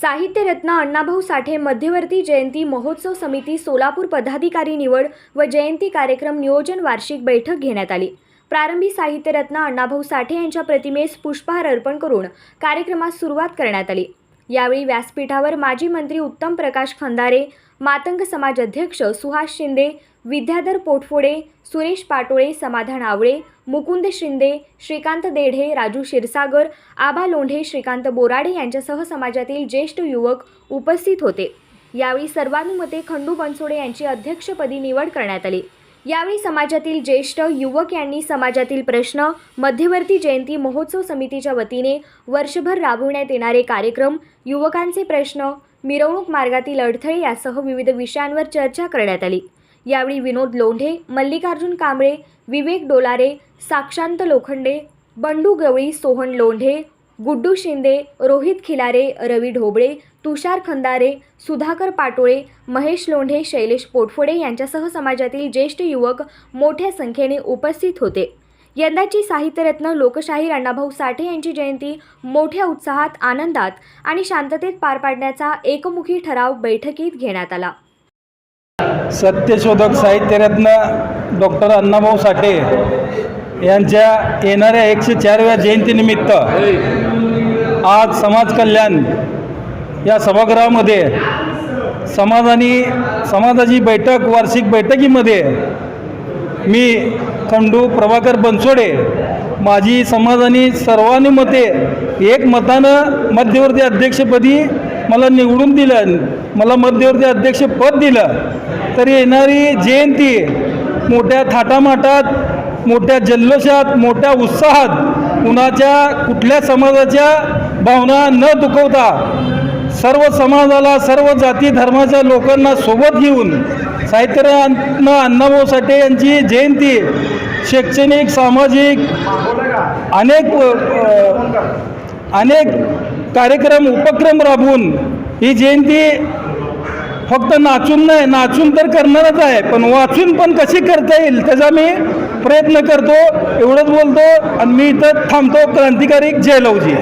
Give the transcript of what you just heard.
साहित्यरत्न अण्णाभाऊ साठे मध्यवर्ती जयंती महोत्सव समिती सोलापूर पदाधिकारी निवड व जयंती कार्यक्रम नियोजन वार्षिक बैठक घेण्यात आली. प्रारंभी साहित्यरत्न अण्णाभाऊ साठे यांच्या प्रतिमेस पुष्पहार अर्पण करून कार्यक्रमास सुरुवात करण्यात आली. यावेळी व्यासपीठावर माजी मंत्री उत्तम प्रकाश खंदारे मातंग समाज अध्यक्ष सुहास शिंदे विद्याधर पोटफोडे सुरेश पाटोळे समाधान आवळे मुकुंद शिंदे श्रीकांत देढे राजू क्षीरसागर आबा लोंढे श्रीकांत बोराडे यांच्यासह समाजातील ज्येष्ठ युवक उपस्थित होते. यावेळी सर्वानुमते खंडू बनसोडे यांची अध्यक्षपदी निवड करण्यात आली. यावेळी समाजातील ज्येष्ठ युवक यांनी समाजातील प्रश्न मध्यवर्ती जयंती महोत्सव समितीच्या वतीने वर्षभर राबविण्यात येणारे कार्यक्रम युवकांचे प्रश्न मिरवणूक मार्गातील अडथळे यासह विविध विषयांवर चर्चा करण्यात आली. यावेळी विनोद लोंढे मल्लिकार्जुन कांबळे विवेक डोलारे साक्षांत लोखंडे बंडू गवळी सोहन लोंढे गुड्डू शिंदे रोहित खिलारे रवी ढोबळे तुषार खंदारे सुधाकर पाटोळे महेश लोंढे शैलेश पोटफोडे यांच्यासह समाजातील ज्येष्ठ युवक मोठ्या संख्येने उपस्थित होते. यंदाची साहित्यरत्न लोकशाहीर अण्णाभाऊ साठे यांची जयंती मोठ्या उत्साहात आनंदात आणि शांततेत पार पाडण्याचा एकमुखी ठराव बैठकीत घेण्यात आला. सत्यशोधक साहित्यरत्न डॉक्टर अण्णाभाऊ साठे यांच्या येणाऱ्या एकशे चारव्या जयंतीनिमित्त आज समाज कल्याण या सभागृहामध्ये समाजाने समाजाची बैठक वार्षिक बैठकीमध्ये मी खंडू प्रभाकर बनसोडे माझी समाजाने सर्वानुमते एक मतानं मध्यवर्ती अध्यक्षपदी मला निवडून दिलं मला मध्यवर्ती अध्यक्षपद दिलं. तर येणारी जयंती मोठ्या थाटामाटात मोठ्या जल्लोषात मोठ्या उत्साहात कुणाच्या कुठल्या समाजाच्या भावना न दुखवता सर्व समाजाला सर्व जाती धर्माच्या लोकांना सोबत घेऊन साहित्यरत्न अण्णाभाऊ साठे यांची जयंती शैक्षणिक सामाजिक अनेक अनेक कार्यक्रम उपक्रम राबवून ही जयंती फक्त नाचून नाही नाचून तर करणारच आहे पण वाचून पण कशी करता येईल त्याचा मी प्रयत्न करतो एवढंच बोलतो आणि मी इथं थांबतो क्रांतिकारी जयलवजी